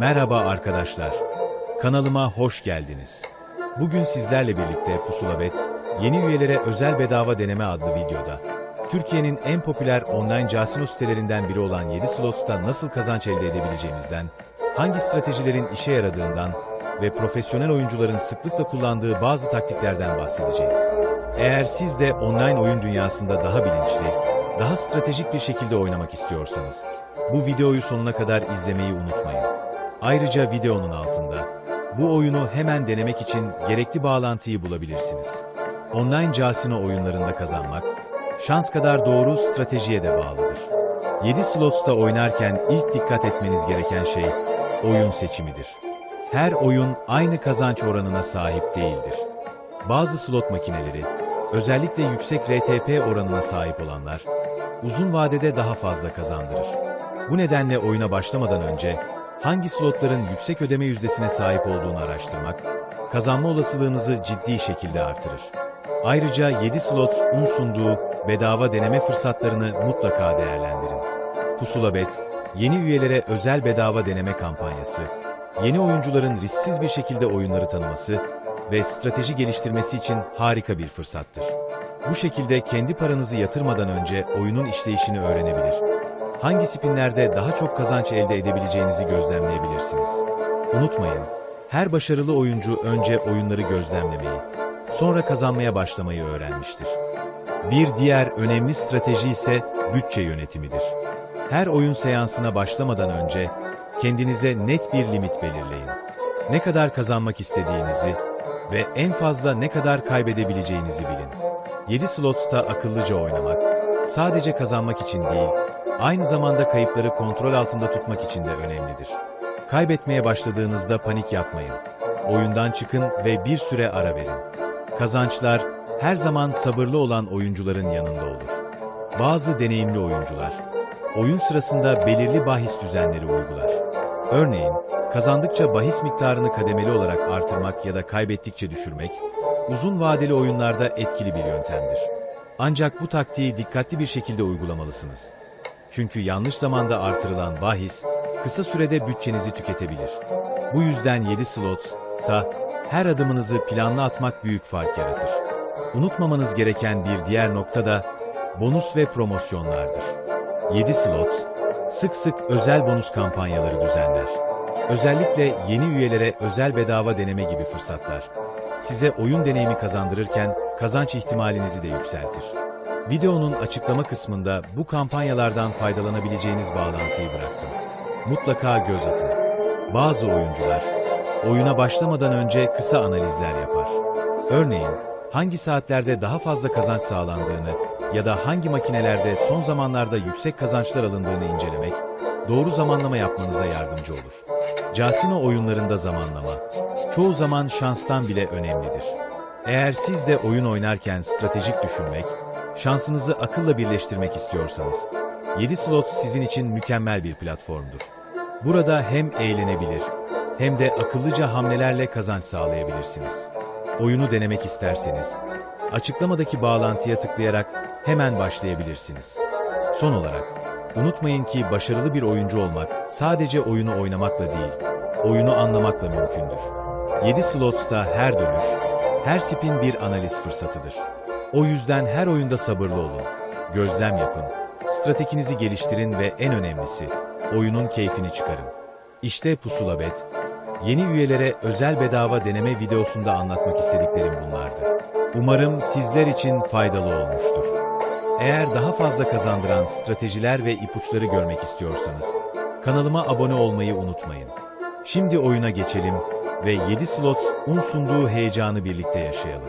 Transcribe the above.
Merhaba arkadaşlar. Kanalıma hoş geldiniz. Bugün sizlerle birlikte Pusula Bet, yeni üyelere özel bedava deneme adlı videoda, Türkiye'nin en popüler online casino sitelerinden biri olan 7 Slots'ta nasıl kazanç elde edebileceğimizden, hangi stratejilerin işe yaradığından ve profesyonel oyuncuların sıklıkla kullandığı bazı taktiklerden bahsedeceğiz. Eğer siz de online oyun dünyasında daha bilinçli, daha stratejik bir şekilde oynamak istiyorsanız, bu videoyu sonuna kadar izlemeyi unutmayın. Ayrıca videonun altında bu oyunu hemen denemek için gerekli bağlantıyı bulabilirsiniz. Online casino oyunlarında kazanmak, şans kadar doğru stratejiye de bağlıdır. 7 slots'ta oynarken ilk dikkat etmeniz gereken şey oyun seçimidir. Her oyun aynı kazanç oranına sahip değildir. Bazı slot makineleri, özellikle yüksek RTP oranına sahip olanlar, uzun vadede daha fazla kazandırır. Bu nedenle oyuna başlamadan önce hangi slotların yüksek ödeme yüzdesine sahip olduğunu araştırmak, kazanma olasılığınızı ciddi şekilde artırır. Ayrıca 7 slot un sunduğu bedava deneme fırsatlarını mutlaka değerlendirin. Pusula Bet, yeni üyelere özel bedava deneme kampanyası, yeni oyuncuların risksiz bir şekilde oyunları tanıması ve strateji geliştirmesi için harika bir fırsattır. Bu şekilde kendi paranızı yatırmadan önce oyunun işleyişini öğrenebilir. Hangi spinlerde daha çok kazanç elde edebileceğinizi gözlemleyebilirsiniz. Unutmayın, her başarılı oyuncu önce oyunları gözlemlemeyi, sonra kazanmaya başlamayı öğrenmiştir. Bir diğer önemli strateji ise bütçe yönetimidir. Her oyun seansına başlamadan önce kendinize net bir limit belirleyin. Ne kadar kazanmak istediğinizi ve en fazla ne kadar kaybedebileceğinizi bilin. 7 slots'ta akıllıca oynamak, sadece kazanmak için değil, aynı zamanda kayıpları kontrol altında tutmak için de önemlidir. Kaybetmeye başladığınızda panik yapmayın. Oyundan çıkın ve bir süre ara verin. Kazançlar her zaman sabırlı olan oyuncuların yanında olur. Bazı deneyimli oyuncular, oyun sırasında belirli bahis düzenleri uygular. Örneğin, kazandıkça bahis miktarını kademeli olarak artırmak ya da kaybettikçe düşürmek, uzun vadeli oyunlarda etkili bir yöntemdir. Ancak bu taktiği dikkatli bir şekilde uygulamalısınız. Çünkü yanlış zamanda artırılan bahis, kısa sürede bütçenizi tüketebilir. Bu yüzden 7 slot, ta her adımınızı planlı atmak büyük fark yaratır. Unutmamanız gereken bir diğer nokta da bonus ve promosyonlardır. 7 slot, sık sık özel bonus kampanyaları düzenler. Özellikle yeni üyelere özel bedava deneme gibi fırsatlar. Size oyun deneyimi kazandırırken kazanç ihtimalinizi de yükseltir. Videonun açıklama kısmında bu kampanyalardan faydalanabileceğiniz bağlantıyı bıraktım. Mutlaka göz atın. Bazı oyuncular oyuna başlamadan önce kısa analizler yapar. Örneğin hangi saatlerde daha fazla kazanç sağlandığını ya da hangi makinelerde son zamanlarda yüksek kazançlar alındığını incelemek doğru zamanlama yapmanıza yardımcı olur. Casino oyunlarında zamanlama çoğu zaman şanstan bile önemlidir. Eğer siz de oyun oynarken stratejik düşünmek, şansınızı akılla birleştirmek istiyorsanız, 7 slot sizin için mükemmel bir platformdur. Burada hem eğlenebilir hem de akıllıca hamlelerle kazanç sağlayabilirsiniz. Oyunu denemek isterseniz, açıklamadaki bağlantıya tıklayarak hemen başlayabilirsiniz. Son olarak, unutmayın ki başarılı bir oyuncu olmak sadece oyunu oynamakla değil, oyunu anlamakla mümkündür. 7 slots'ta her dönüş, her spin bir analiz fırsatıdır. O yüzden her oyunda sabırlı olun, gözlem yapın, stratejinizi geliştirin ve en önemlisi, oyunun keyfini çıkarın. İşte Pusula Bet, yeni üyelere özel bedava deneme videosunda anlatmak istediklerim bunlardı. Umarım sizler için faydalı olmuştur. Eğer daha fazla kazandıran stratejiler ve ipuçları görmek istiyorsanız, kanalıma abone olmayı unutmayın. Şimdi oyuna geçelim ve 7 slot un sunduğu heyecanı birlikte yaşayalım.